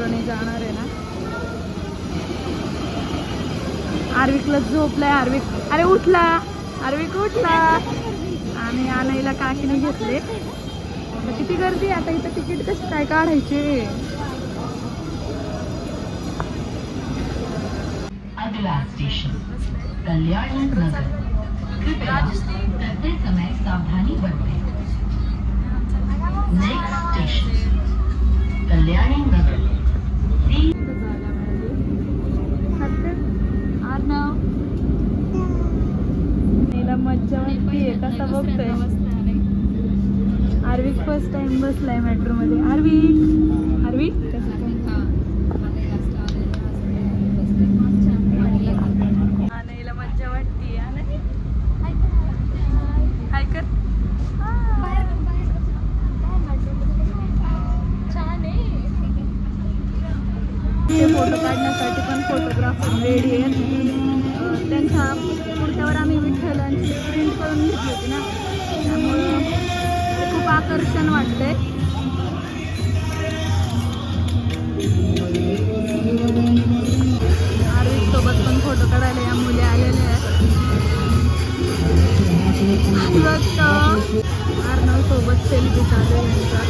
जाणार आहे ना? आर्विकला झोपलाय आर्विक. अरे उठला. आर्विक उठला. आणि आणायला काकीने घेतले. किती गर्दी आता इथं तिकीट कसं काय काढायचे? अगला करते समय सावधानी बरते. नीला मज्जा वाटतीये कसा बघतोय. आर्विक फर्स्ट टाइम बसलाय मेट्रो मध्ये. आर्विक आर्विक आणायला मज्जा वाटतीये आणि हाय कर. ते फोटो काढण्यासाठी पण फोटोग्राफर रेडी आहेत. अं, त्यांच्या पुढच्यावर आम्ही विठ्ठलांची प्रिंट करून घेतली होती ना त्यामुळं खूप आकर्षण वाटतंय सोबत पण फोटो काढायला या मुली आलेल्या आहेत अर्णव सोबत सेल्फी चालू आहे यांचा.